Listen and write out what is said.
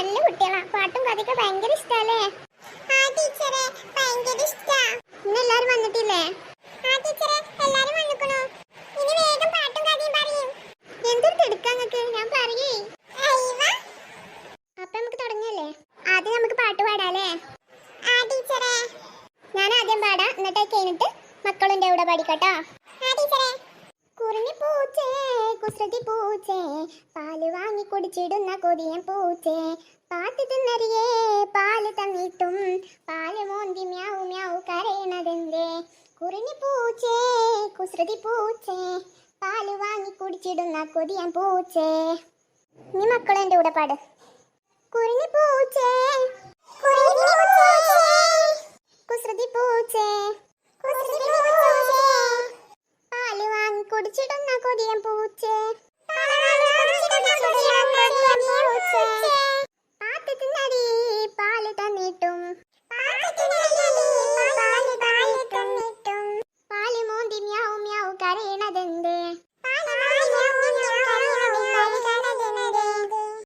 പാട്ടും കഥയൊക്കെ ഭയങ്കര ഇഷ്ടല്ലേ? ആ ടീച്ചറെ ഭയങ്കര ഇഷ്ടാ. ഇന്ന് എല്ലാരും വന്നിട്ടില്ലേ? ആ ടീച്ചറെ എല്ലാരും വന്നിക്കണു. ഇനി വേഗം പാട്ടും കഥയും പറയും. എന്തൊരു എടുക്കാൻ നിങ്ങക്ക്? ഞാൻ പറയേ. അപ്പൊ നമുക്ക് തുടങ്ങല്ലേ ആദ്യം നമുക്ക് പാട്ട് പാടാല്ലേ? ആ ടീച്ചറെ. ഞാൻ ആദ്യം പാടാം. എന്നിട്ട് കഴിഞ്ഞിട്ട് മക്കളുടെ കൂടെ പാടിക്കട്ടോ. ആ ടീച്ചറെ. കുസൃതി പൂച്ചേ പാൽ വാങ്ങി കുടിച്ചിടുന്ന കൊതിയൻ പൂച്ചേ. പാട്ട് തിന്നറിയേ പാൽ തന്നിട്ടും പാൽ മോന്തി മ്യാവു മ്യാവു കരയണതെന്തേ? കുറിഞ്ഞി പൂച്ചേ കുസൃതി പൂച്ചേ പാൽ വാങ്ങി കുടിച്ചിടുന്ന കൊതിയൻ പൂച്ചേ. നീ മക്കളും എന്റെ കൂടെ പാട് കുറിഞ്ഞി പൂച്ചേ കുസൃതി പൂച്ചേ. പാൽ വാങ്ങി പൂച്ചേ